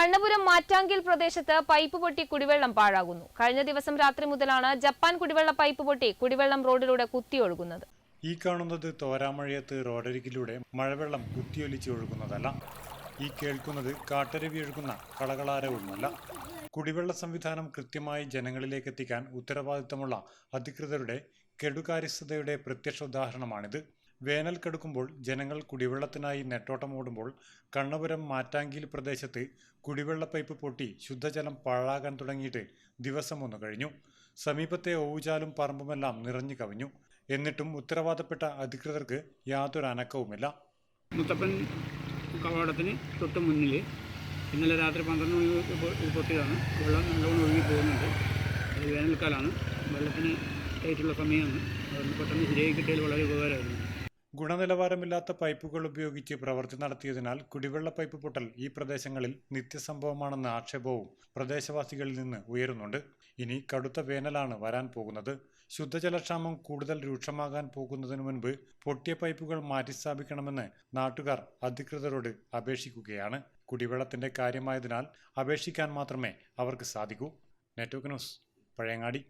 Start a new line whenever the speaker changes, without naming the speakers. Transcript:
കണ്ണപുരം മാറ്റാങ്കിൽ പ്രദേശത്ത് പൈപ്പ് പൊട്ടി കുടിവെള്ളം പാഴാകുന്നു. കഴിഞ്ഞ ദിവസം രാത്രി മുതലാണ് ജപ്പാൻ കുടിവെള്ള പൈപ്പ് പൊട്ടി കുടിവെള്ളം റോഡിലൂടെ കുത്തിയൊഴുകുന്നത്
ഈ കാണുന്നത് തോരാമഴയത്ത് റോഡരികിലൂടെ മഴവെള്ളം കുത്തിയൊലിച്ച് ഒഴുകുന്നതല്ല. ഈ കേൾക്കുന്നത് കാട്ടരുവി ഒഴുകുന്ന കളകളാരവുമല്ല കുടിവെള്ള സംവിധാനം കൃത്യമായി ജനങ്ങളിലേക്ക് എത്തിക്കാൻ ഉത്തരവാദിത്തമുള്ള അധികൃതരുടെ കെടുകാര്യസ്ഥതയുടെ പ്രത്യക്ഷ ഉദാഹരണമാണിത്. വേനൽ കടുക്കുമ്പോൾ ജനങ്ങൾ കുടിവെള്ളത്തിനായി നെട്ടോട്ടമോടുമ്പോൾ കണ്ണപുരം മാറ്റാങ്കിൽ പ്രദേശത്ത് കുടിവെള്ള പൈപ്പ് പൊട്ടി ശുദ്ധജലം പാഴാകാൻ തുടങ്ങിയിട്ട് ദിവസം ഒന്ന് കഴിഞ്ഞു. സമീപത്തെ ഓവുചാലും പറമ്പുമെല്ലാം നിറഞ്ഞു കവിഞ്ഞു. എന്നിട്ടും ഉത്തരവാദപ്പെട്ട അധികൃതർക്ക് യാതൊരു അനക്കവുമില്ല.
മുത്തപ്പൻ കവാടത്തിന് തൊട്ട് മുന്നിൽ ഇന്നലെ രാത്രി പന്ത്രണ്ട് മണി പൊട്ടിയതാണ് വെള്ളം നല്ലോണം ഒഴുകി പോകുന്നുണ്ട്. വേനൽക്കാലമാണ് വെള്ളത്തിന് ടൈറ്റുള്ള സമയമാണ്. അതുകൊണ്ട് പെട്ടെന്ന് ശരിയായി കിട്ടിയാൽ വളരെ ഉപകാരമായിരുന്നു.
ഗുണനിലവാരമില്ലാത്ത പൈപ്പുകൾ ഉപയോഗിച്ച് പ്രവൃത്തി നടത്തിയതിനാൽ കുടിവെള്ള പൈപ്പ് പൊട്ടൽ ഈ പ്രദേശങ്ങളിൽ നിത്യസംഭവമാണെന്ന ആക്ഷേപവും പ്രദേശവാസികളിൽ നിന്ന് ഉയരുന്നുണ്ട്. ഇനി കടുത്ത വേനലാണ് വരാൻ പോകുന്നത്. ശുദ്ധജലക്ഷാമം കൂടുതൽ രൂക്ഷമാകാൻ പോകുന്നതിനു മുൻപ് പൊട്ടിയ പൈപ്പുകൾ മാറ്റിസ്ഥാപിക്കണമെന്ന് നാട്ടുകാർ അധികൃതരോട് അപേക്ഷിക്കുകയാണ്. കുടിവെള്ളത്തിന്റെ കാര്യമായതിനാൽ അപേക്ഷിക്കാൻ മാത്രമേ അവർക്ക് സാധിക്കൂ. Network news Pazhayangadi.